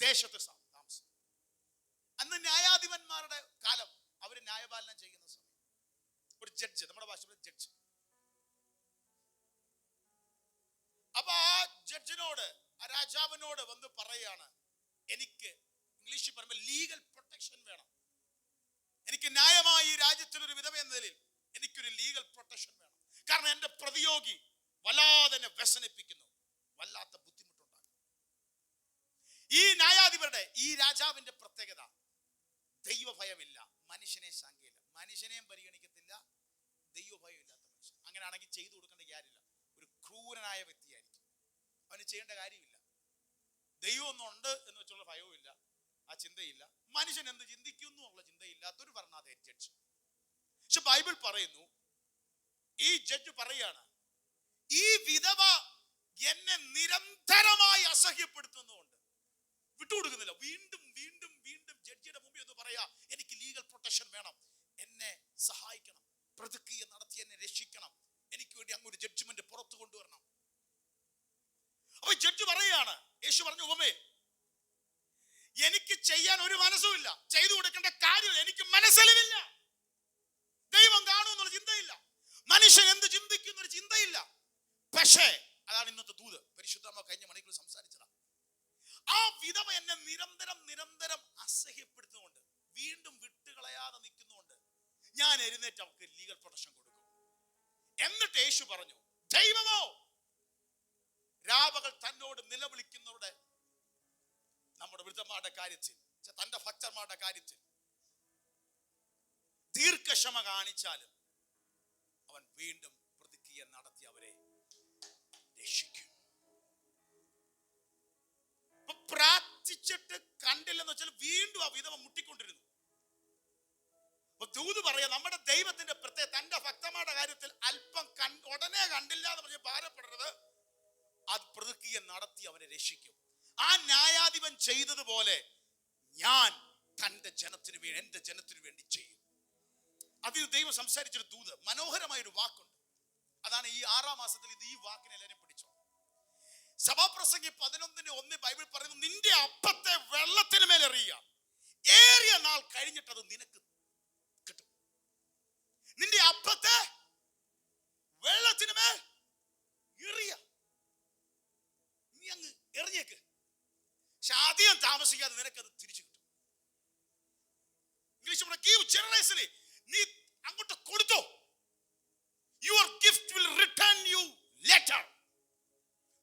ദേശത്ത് താമസം അന്ന് ന്യായാധിപന്മാരുടെ കാലം അവർ ന്യായപാലനം ചെയ്യുന്ന സമയം. ഒരു ജഡ്ജ് നമ്മുടെ ഭാഷ ജഡ്ജ് അപ്പൊ ആ ജഡ്ജിനോട് ആ രാജാവിനോട് വന്ന് പറയാണ് എനിക്ക് ഇംഗ്ലീഷിൽ പറയുമ്പോൾ ലീഗൽ പ്രൊട്ടക്ഷൻ വേണം. എനിക്ക് ന്യായമായി ഈ രാജ്യത്തിൽ ഒരു വിധവ എന്ന നിലയിൽ എനിക്കൊരു ലീഗൽ പ്രൊട്ടക്ഷൻ വേണം. കാരണം എന്റെ പ്രതിയോഗി വല്ലാതെ എന്നെ വ്യസനിപ്പിക്കുന്നു. ന്യായാധിപരുടെ ഈ രാജാവിന്റെ പ്രത്യേകത ദൈവഭയമില്ല. മനുഷ്യനെ ശങ്കയില്ല. മനുഷ്യനെയും പരിഗണിക്കത്തില്ല. ദൈവഭയമില്ലാത്ത മനുഷ്യൻ. അങ്ങനെയാണെങ്കിൽ ചെയ്തു കൊടുക്കേണ്ട കാര്യമില്ല. ഒരു ക്രൂരനായ വ്യക്തിയായിരിക്കും. അവന് ചെയ്യേണ്ട കാര്യമില്ല. ദൈവമൊന്നും ഉണ്ട് എന്ന് വെച്ചുള്ള ഭയവുമില്ല. ആ ചിന്തയില്ല. മനുഷ്യൻ എന്ത് ചിന്തിക്കുന്നു എന്നുള്ള ചിന്തയില്ലാത്തൊരു ഭരണാധികാരി ജഡ്ജ്. പക്ഷെ ബൈബിൾ പറയുന്നു ഈ ജഡ്ജ് പറയാണ് ഈ വിധവ എന്നെ നിരന്തരമായി അസഹ്യപ്പെടുത്തുന്നുണ്ട് വിട്ടുകൊടുക്കുന്നില്ല വീണ്ടും വീണ്ടും വീണ്ടും ജഡ്ജിയുടെ മുമ്പിൽ ഒന്ന് പറയാ എനിക്ക് ലീഗൽ പ്രൊട്ടക്ഷൻ വേണം എന്നെ സഹായിക്കണം പ്രതിക്രിയ നടത്തി എന്നെ രക്ഷിക്കണം. എനിക്ക് വേണ്ടി അങ്ങ് ഒരു ജഡ്ജ്മെന്റ് പുറത്തു കൊണ്ടുവരണം. അപ്പൊ ജഡ്ജ് പറയുകയാണ് യേശു പറഞ്ഞു ഉപമേ എനിക്ക് ചെയ്യാൻ ഒരു മനസ്സുമില്ല ചെയ്തു കൊടുക്കേണ്ട കാര്യം എനിക്ക് മനസ്സലിവില്ല. ദൈവം കാണുമെന്നുള്ള ചിന്തയില്ല. മനുഷ്യൻ എന്ത് ചിന്തിക്കുന്ന ഒരു ചിന്തയില്ല. പക്ഷേ അതാണ് ഇന്നത്തെ ദൂത്. പരിശുദ്ധമ്മ കഴിഞ്ഞ മണിക്കൂർ സംസാരിച്ചതാ. ആ വിധവ എന്നെ നിരന്തരം നിരന്തരം അസഹ്യപ്പെടുത്തുന്നുണ്ട്. വീണ്ടും വിട്ടുകളയാതെ നിൽക്കുന്നുണ്ട്. ഞാൻ എഴുന്നേറ്റ് അവർക്ക് ലീഗൽ പ്രൊട്ടക്ഷൻ കൊടുക്കും. എന്നിട്ട് യേശു പറഞ്ഞു ദൈവമോ രാവകൾ തന്നോട് നിലവിളിക്കുന്നവരുടെ നമ്മുടെ വൃദ്ധന്മാരുടെ കാര്യത്തിൽ തന്റെ ഭക്തന്മാരുടെ കാര്യത്തിൽ ദീർഘക്ഷമ കാണിച്ചാലും അവൻ വീണ്ടും പ്രതിക്രിയ നടത്തി അവരെ രക്ഷിക്കും. പ്രാർത്ഥിച്ചിട്ട് കണ്ടില്ലെന്ന് വെച്ചാൽ വീണ്ടും ആ വിധവ മുട്ടിക്കൊണ്ടിരുന്നു. ദൂത് പറയാ നമ്മുടെ ദൈവത്തിന്റെ പ്രത്യേക തന്റെ ഭക്തന്മാരുടെ കാര്യത്തിൽ അല്പം കൺ ഉടനെ കണ്ടില്ല എന്ന് പറഞ്ഞ് ഭാരപ്പെടരുത്. അത് പ്രതിക്രിയ നടത്തി അവനെ രക്ഷിക്കും. ആ ന്യായാധിപൻ ചെയ്തതുപോലെ ഞാൻ തന്റെ ജനത്തിന് വേണ്ടി എന്റെ ജനത്തിന് വേണ്ടി ചെയ്യും. അതിൽ ദൈവം സംസാരിച്ചൊരു ദൂത് മനോഹരമായ ഒരു വാക്കുണ്ട്. അതാണ് ഈ ആറാം മാസത്തിൽ ഇത് ഈ വാക്കിനെ എല്ലാവരും പിടിച്ചോ. സഭാപ്രസംഗി പതിനൊന്നിന് ഒന്ന് ബൈബിൾ പറയുന്നു നിന്റെ അപ്പത്തെ വെള്ളത്തിന് മേലെറിയുക. ഏറിയ നാൾ കഴിഞ്ഞിട്ട് അത് നിനക്ക് കിട്ടും നിന്റെ അപ്പത്തെ വെള്ളത്തിന് മേൽ എറിയ നീ അങ്ങ് എറിഞ്ഞേക്ക്. പക്ഷെ അധികം താമസിക്കാതെ നിനക്കത് തിരിച്ചു കിട്ടും. ഇംഗ്ലീഷ് ഗീവ് ജനറേഷന് നീ അങ്ങോട്ട് കൊടുത്തോ. Your gift will return you later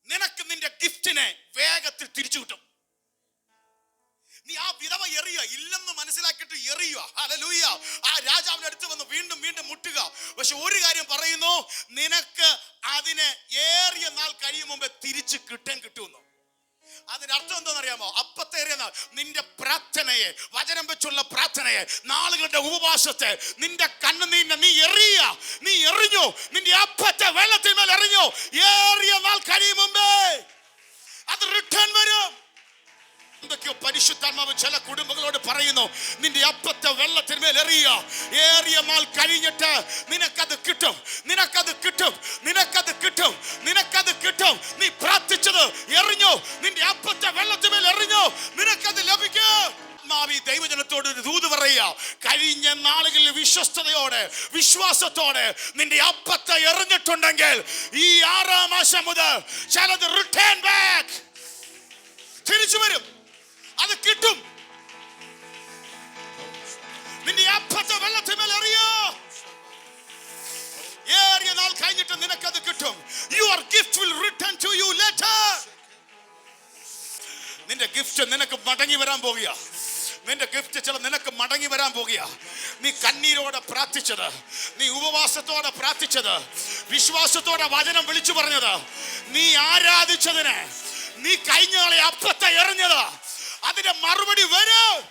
നിനക്ക് നിന്റെ ഗിഫ്റ്റിനെ വേഗത്തിൽ തിരിച്ചു കിട്ടും. നീ ആ വിധവ എറിയുക. ഇല്ലെന്ന് മനസ്സിലാക്കിയിട്ട് എറിയുക. ഹല്ലേലൂയ ആ രാജാവിന്റെ അടുത്ത് വന്ന് വീണ്ടും വീണ്ടും മുട്ടുക. പക്ഷെ ഒരു കാര്യം പറയുന്നു. നിനക്ക് അതിനെ ഏറിയ നാൾ കഴിയും മുമ്പേ തിരിച്ച് കിട്ടാൻ കിട്ടുമെന്നു. അതിന്റെ അർത്ഥം എന്താണെന്നറിയാമോ അപ്പത്തേറിയ നാൾ നിന്റെ പ്രാർത്ഥനയെ വചനം വെച്ചുള്ള പ്രാർത്ഥനയെ നാളുകളുടെ ഉപവാസത്തെ നിന്റെ കണ്ണുനീരിനെ നീ എറിയ. നീ എറിഞ്ഞോ. നിന്റെ അപ്പത്തെ വെള്ളത്തിന്മേൽ എറിഞ്ഞോ. ഏറിയ നാൾ കഴിയും മുമ്പേ അത് റിട്ടേൺ വരും. എന്തൊക്കെയോ പരിശുദ്ധാത്മാവ് ചില കുടുംബങ്ങളോട് പറയുന്നു നിന്റെ അപ്പത്തെ വെള്ളത്തിന്മേൽ എറിയ. ഏറിയ നാൾ കഴിഞ്ഞിട്ട് നിനക്കത് കിട്ടും. നിനക്കത് കിട്ടും. നിനക്കത് കിട്ടും. നിനക്കത് കിട്ടും. നീ പ്രാർത്ഥിച്ചത് എറിഞ്ഞു ദൈവജനത്തോട് ഒരു ദൂത് പറയുക കഴിഞ്ഞ നാളുകളിൽ വിശ്വസ്തയോടെ വിശ്വാസത്തോടെ നിന്റെ അപ്പത്തെ എറിഞ്ഞിട്ടുണ്ടെങ്കിൽ ഈ ആറാം മാസം മുതൽ ചിലത് റിട്ടേൺ ബാക്ക് തിരിച്ചു വരും. അത് കിട്ടും. നിന്റെ അപ്പത്തെ വെള്ളത്തിന്മേൽ എറിയോ. ഏറിയ നാൾ കഴിഞ്ഞിട്ട് നിനക്കത് കിട്ടും. Your gift will return to you later നിന്റെ ഗിഫ്റ്റ് നിനക്ക് മടങ്ങി വരാൻ പോകുക നിന്റെ ഗിഫ്റ്റ് ചില നിനക്ക് മടങ്ങി വരാൻ പോകുക നീ കണ്ണീരോടെ പ്രാർത്ഥിച്ചത് നീ ഉപവാസത്തോടെ പ്രാർത്ഥിച്ചത് വിശ്വാസത്തോടെ വചനം വിളിച്ചു പറഞ്ഞത് നീ ആരാധിച്ചതിന് നീ കഴിഞ്ഞ നാളെ അപ്പത്തെ എറിഞ്ഞത് അതിന്റെ മറുപടി വരൂ.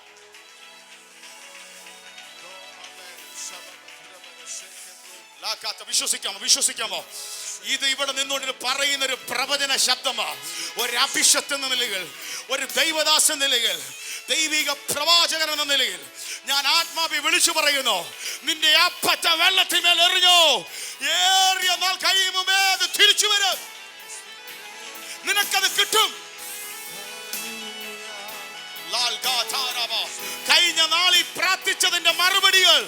വിശ്വസിക്കാമോ? വിശ്വസിക്കാമോ? ഇത് ഇവിടെ നിന്നുകൊണ്ട് പറയുന്ന ഒരു പ്രവചന ശബ്ദമാ. ഒരു അഭിഷത്ത് നിലകൾ ഒരു ദൈവദാസ നിലയിൽ ദൈവിക പ്രവാചകൻ എന്ന നിലയിൽ ഞാൻ ആത്മാവി വിളിച്ചു പറയുന്നു നിന്റെ അപ്പറ്റ വെള്ളത്തിന്മേൽ എറിഞ്ഞോ ഏറിയ നാൾ കഴിയുമ്പേ അത് തിരിച്ചു വരും നിനക്കത് കിട്ടും. കഴിഞ്ഞ നാളിൽ പ്രാർത്ഥിച്ചതിന്റെ മറുപടികൾ